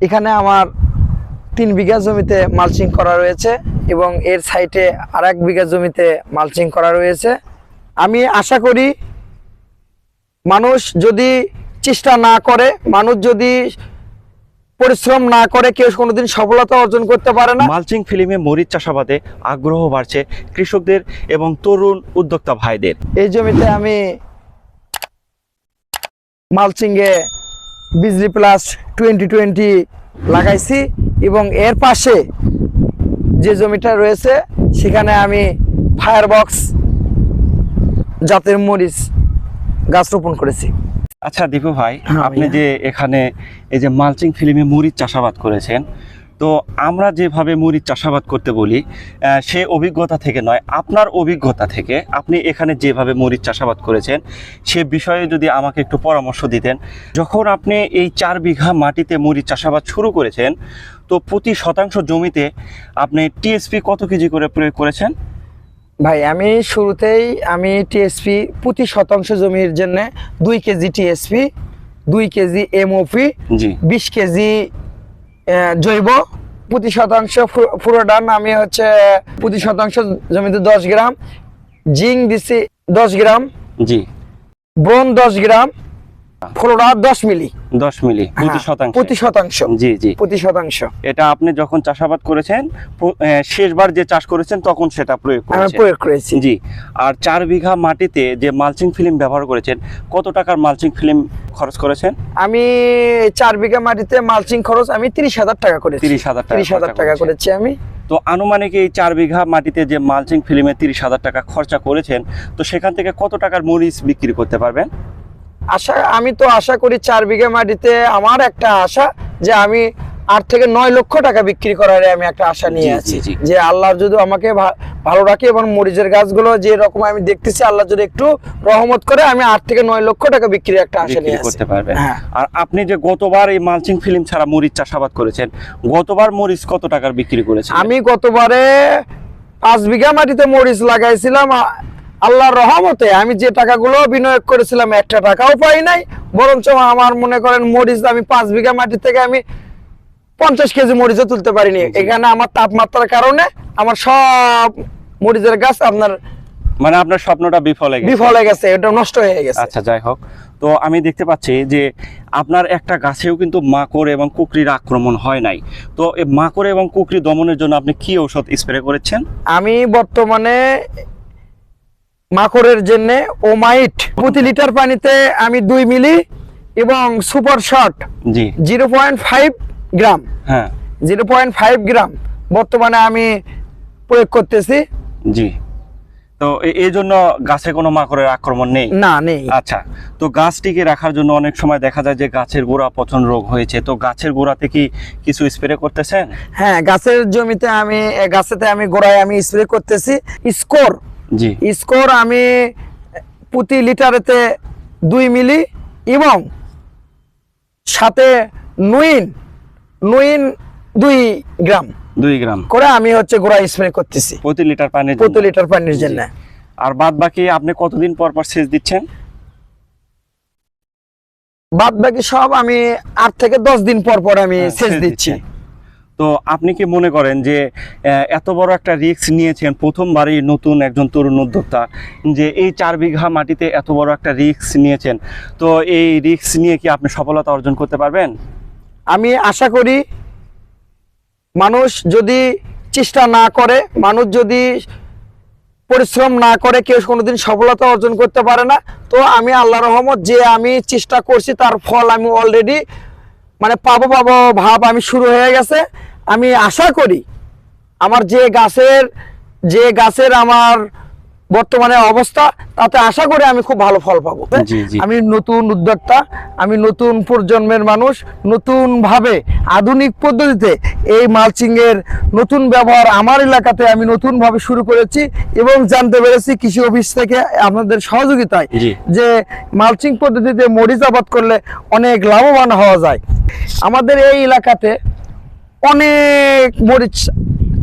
এখানে আমার তিন বিঘা জমিতে মালচিং করা রয়েছে এবং এর সাইডে আর এক বিঘা জমিতে মালচিং করা রয়েছে। আমি আশা করি মানুষ যদি চেষ্টা না করে মানুষ যদি পরিশ্রম না করে কেউ কোনোদিন সফলতা অর্জন করতে পারে না। মালচিং ফিল্মে মরিচ চাষাবাদে আগ্রহ বাড়ছে কৃষকদের এবং তরুণ উদ্যোক্তা ভাইদের। এই জমিতে আমি মালচিংয়ে বিজলি প্লাস টোয়েন্টি টোয়েন্টি লাগাইছি এবং এর পাশে যে জমিটা রয়েছে সেখানে আমি ফায়ার বক্স জাতের মরিচ গাছ রোপণ করেছি। আচ্ছা দীপু ভাই হ্যাঁ, আপনি যে এখানে এই যে মালচিং ফিল্মে মরিচ চাষাবাদ করেছেন তো আমরা যেভাবে মরিচ চাষাবাদ করতে বলি সে অভিজ্ঞতা থেকে নয় আপনার অভিজ্ঞতা থেকে আপনি এখানে যেভাবে মরিচ চাষাবাদ করেছেন সে বিষয়ে যদি আমাকে একটু পরামর্শ দিতেন। যখন আপনি এই চার বিঘা মাটিতে মরিচ চাষাবাদ শুরু করেছেন তো প্রতি শতাংশ জমিতে আপনি টিএসপি কত কেজি করে প্রয়োগ করেছেন? ভাই আমি শুরুতেই আমি টিএসপি প্রতি শতাংশ জমির জন্য দুই কেজি টিএসপি দুই কেজি এমওপি জি। বিশ কেজি জৈব প্রতি শতাংশ ফুরোডান আমি হচ্ছে প্রতি শতাংশ জমিতে দশ গ্রাম জিং দিছি দশ গ্রাম জি। ব্রোন দশ গ্রাম ফ্লোরা দশ মিলি। দশ মিলি প্রতি শতাংশ। প্রতি শতাংশ। জি জি। প্রতি শতাংশ। এটা আপনি যখন চাষাবাদ করেছেন শেষবার যে চাষ করেছেন তখন সেটা প্রয়োগ প্রয়োগ করেছি। জি আর চার বিঘা মাটিতে যে মালচিং ফিল্ম ব্যবহার করেছেন কত টাকার মালচিং ফিল্ম খরচ করেছেন? আমি চার বিঘা মাটিতে মালচিং খরচ আমি তিরিশ হাজার টাকা করেছি। 30,000 টাকা তিরিশ হাজার টাকা করেছি আমি। তো আনুমানিক এই চার বিঘা মাটিতে যে মালচিং ফিল্মে তিরিশ হাজার টাকা খরচা করেছেন তো সেখান থেকে কত টাকার মরিচ বিক্রি করতে পারবেন? আশা আমি তো আশা করি চার বিঘা মাটিতে আমার একটা আশা যে আমি আট থেকে নয় লক্ষ টাকা বিক্রি করার আমি একটা আশা নিয়ে আছি। যে আল্লাহ যদি আমাকে ভালো রাখে এবং মরিচের গাছগুলো যে রকম আমি দেখতেছি আল্লাহ যদি একটু রহমত করে আমি আট থেকে নয় লক্ষ টাকা বিক্রির একটা আশা নিয়ে করতে পারবেন। হ্যাঁ। আর আপনি যে গতবার এই মালচিং ফিল্ম ছাড়া মরিচ চাষাবাদ করেছেন গতবার মরিচ কত টাকার বিক্রি করেছেন আমি গতবারে পাঁচ বিঘা মাটিতে মরিচ লাগাইছিলাম আল্লাহর রহমতে আমি যে টাকাগুলো বিনিয়োগ করেছিলাম একটা টাকাও পাই নাই। বরঞ্চ আমার মনে করেন মরিচ আমি পাঁচ বিঘা মাটি থেকে আমি পঞ্চাশ কেজি মরিচও তুলতে পারিনি। এখানে আমার তাপমাত্রার কারণে আমার সব মরিচের গাছ আপনার মানে আপনার স্বপ্নটা বিফল হয়ে বিফল হয়ে গেছে এটা নষ্ট হয়ে গেছে। আচ্ছা যাই হোক। তো আমি দেখতে পাচ্ছি যে আপনার একটা গাছেও কিন্তু মাকড় এবং কুকরির আক্রমণ হয় নাই। তো এই মাকড় এবং কুকরি দমনের জন্য আপনি কি ঔষধ স্প্রে করেছেন? আমি বর্তমানে মাকড়ের জন্য ওমাইট। প্রতি লিটার পানিতে আমি দুই মিলি এবং সুপার শট জি। Zero point five gram. হ্যাঁ। জিরো পয়েন্ট ফাইভ গ্রাম বর্তমানে আমি প্রয়োগ করতেছি। জি। তো এই জন্য গাছে কোনো মাকড়ের আক্রমণ নেই? না নেই। আচ্ছা তো গাছটিকে রাখার জন্য অনেক সময় দেখা যায় যে গাছের গোড়া পচন রোগ হয়েছে। তো গাছের গোড়াতে কি কিছু স্প্রে করতেছেন? হ্যাঁ গাছের জমিতে আমি গাছেতে আমি গোড়ায় আমি স্প্রে করতেছি। স্কোর জি। স্কোর আমি প্রতি লিটারেতে দুই মিলি এবং সাথে নুইন নুইন দুই গ্রাম। দুই গ্রাম। করে আমি হচ্ছে গোড়া স্প্রে করতেছি। প্রতি লিটার পানির প্রতি লিটার পানির জন্য। আর বাদ বাকি আপনি কতদিন পর পর সেচ দিচ্ছেন? বাদ বাকি সব আমি আট থেকে দশ দিন পর পর আমি হ্যাঁ, সেচ দিচ্ছি। তো আপনি কি মনে করেন যে এত বড় একটা রিস্ক নিয়েছেন, প্রথমবারই নতুন একজন তরুণ উদ্যোক্তা, যে এই চার বিঘা মাটিতে এত বড় একটা রিস্ক নিয়েছেন? তো এই রিস্ক নিয়ে কি আপনি সফলতা অর্জন করতে পারবেন? আমি আশা করি মানুষ যদি চেষ্টা না করে, মানুষ যদি পরিশ্রম না করে, কেউ কোনোদিন সফলতা অর্জন করতে পারে না, তো আমি আল্লাহ রহমত যে আমি চেষ্টা করছি, তার ফল আমি অলরেডি মানে পাবো পাবো ভাব আমি শুরু হয়ে গেছে। আমি আশা করি আমার যে গাছের যে গাছের আমার বর্তমানে অবস্থা তাতে আশা করি আমি খুব ভালো ফল পাবো। আমি নতুন উদ্যোক্তা আমি নতুন প্রজন্মের মানুষ নতুন ভাবে আধুনিক পদ্ধতিতে এই মালচিং এর নতুন ব্যবহার আমার এলাকাতে আমি নতুন ভাবে শুরু করেছি এবং জানতে পেরেছি কৃষি অফিস থেকে আপনাদের সহযোগিতায় যে মালচিং পদ্ধতিতে মরিচ আবাদ করলে অনেক লাভবান হওয়া যায়। আমাদের এই এলাকাতে অনেক মরিচ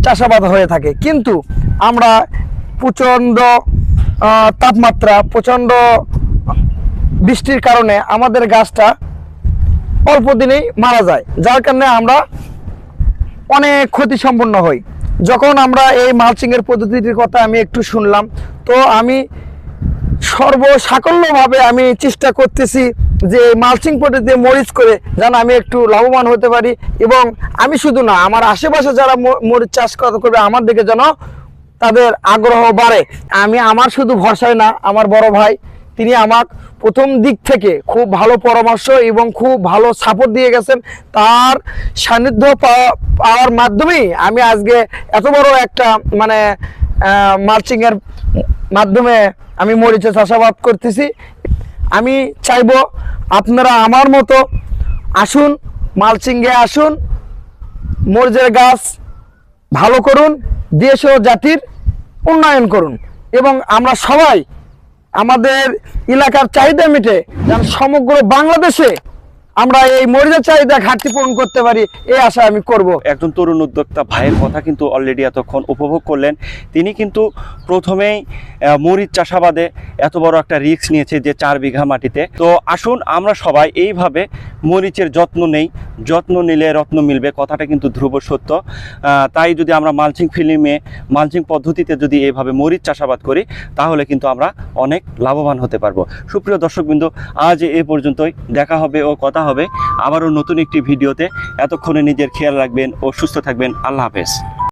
চাষাবাদ হয়ে থাকে। কিন্তু আমরা প্রচণ্ড তাপমাত্রা, প্রচণ্ড বৃষ্টির কারণে আমাদের গাছটা অল্প দিনেই মারা যায়। যার কারণে আমরা অনেক ক্ষতি সম্পন্ন হই। যখন আমরা এই মালচিংয়ের পদ্ধতিটির কথা আমি একটু শুনলাম, তো আমি সর্বসাকল্যভাবে আমি চেষ্টা করতেছি যে মালচিং দিয়ে মরিচ করে, যেন আমি একটু লাভবান হতে পারি। এবং আমি শুধু না, আমার আশেপাশে যারা মরিচ চাষ করা করবে, আমার দিকে যেন তাদের আগ্রহ বাড়ে। আমি, আমার শুধু ভরসায় না, আমার বড় ভাই, তিনি আমার প্রথম দিক থেকে খুব ভালো পরামর্শ এবং খুব ভালো সাপোর্ট দিয়ে গেছেন। তার সান্নিধ্য পাওয়া- পাওয়ার মাধ্যমেই আমি আজকে এত বড় একটা মানে মার্চিংয়ের মাধ্যমে আমি মরিচে চাষাবাদ করতেছি। আমি চাইব আপনারা আমার মতো আসুন, মালচিংয়ে আসুন মরজের গাছ ভালো করুন, দেশ ও জাতির উন্নয়ন করুন। এবং আমরা সবাই আমাদের এলাকার চাহিদা মিটে যেন সমগ্র বাংলাদেশে আমরা এই মরিচের চাহিদা ঘাটতি পূরণ করতে পারি, এই আশা আমি করব। একজন তরুণ উদ্যোক্তা ভাইয়ের কথা কিন্তু অলরেডি এতক্ষণ উপভোগ করলেন। তিনি কিন্তু প্রথমেই মরিচ চাষাবাদে এত বড় একটা রিস্ক নিয়েছে যে চার বিঘা মাটিতে। তো আসুন আমরা সবাই এইভাবে মরিচের যত্ন নেই, যত্ন নিলে রত্ন মিলবে, কথাটা কিন্তু ধ্রুব সত্য। তাই যদি আমরা মালচিং ফিল্মে মালচিং পদ্ধতিতে যদি এইভাবে মরিচ চাষাবাদ করি, তাহলে কিন্তু আমরা অনেক লাভবান হতে পারব। সুপ্রিয় দর্শকবৃন্দ, আজ এ পর্যন্তই। দেখা হবে ও কথা হবে আবারও নতুন একটি ভিডিওতে। এতক্ষণে নিজের খেয়াল রাখবেন ও সুস্থ থাকবেন। আল্লাহ হাফেজ।